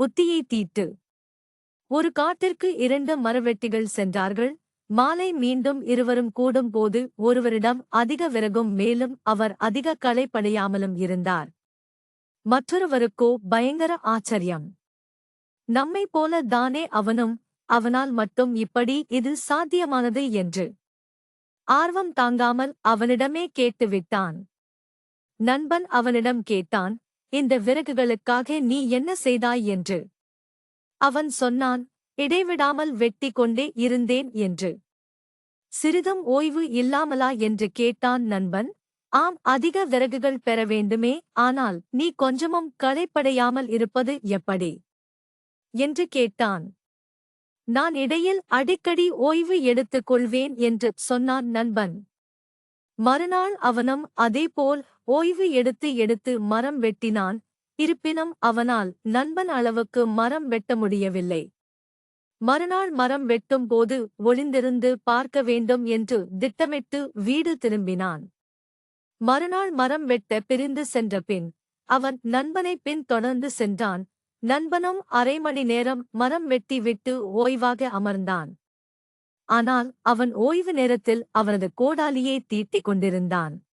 உத்தியை தீட்டு. ஒரு காட்டிற்கு இரண்டு மரவெட்டிகள் சென்றார்கள். மாலை மீண்டும் இருவரும் கூடும்போது ஒருவரிடம் அதிக விறகும் மேலும் அவர் அதிக களைப்படையாமலும் இருந்தார். மற்றொருவருக்கோ பயங்கர ஆச்சரியம். நம்மை போல தானே அவனும் அவனால் மட்டும் இப்படி இது சாத்தியமானது என்று. ஆர்வம் தாங்காமல் அவனிடமே கேட்டுவிட்டான் நண்பன் அவனிடம் கேட்டான் இந்த விறகுகளுக்காக நீ என்ன செய்தாய் என்று. அவன் சொன்னான் இடைவிடாமல் வெட்டி கொண்டே இருந்தேன் என்று. சிறிதும் ஓய்வு இல்லாமலா என்று கேட்டான் நண்பன் ஆம் அதிக விறகுகள் பெற வேண்டுமே ஆனால் நீ கொஞ்சமும் களைப்படையாமல் இருப்பது எப்படி? என்று கேட்டான். நான் இடையில் அடிக்கடி ஓய்வு எடுத்துக் கொள்வேன் என்று சொன்னான் நண்பன். மறுநாள் அவனும் அதேபோல் ஓய்வு எடுத்து எடுத்து மரம் வெட்டினான். இருப்பினும் அவனால் நண்பன் அளவுக்கு மரம் வெட்ட முடியவில்லை. மறுநாள் மரம் வெட்டும் போது ஒளிந்திருந்து பார்க்க வேண்டும் என்று திட்டமிட்டு வீடு திரும்பினான். மறுநாள் மரம் வெட்ட பிரிந்து சென்ற பின் அவன் நண்பனை பின் தொடர்ந்து சென்றான். நண்பனும் அரை மணி நேரம் மரம் வெட்டி விட்டு ஓய்வாக அமர்ந்தான். ஆனால் அவன் ஓய்வு நேரத்தில் அவனது கோடாலியை தீட்டிக் கொண்டிருந்தான்.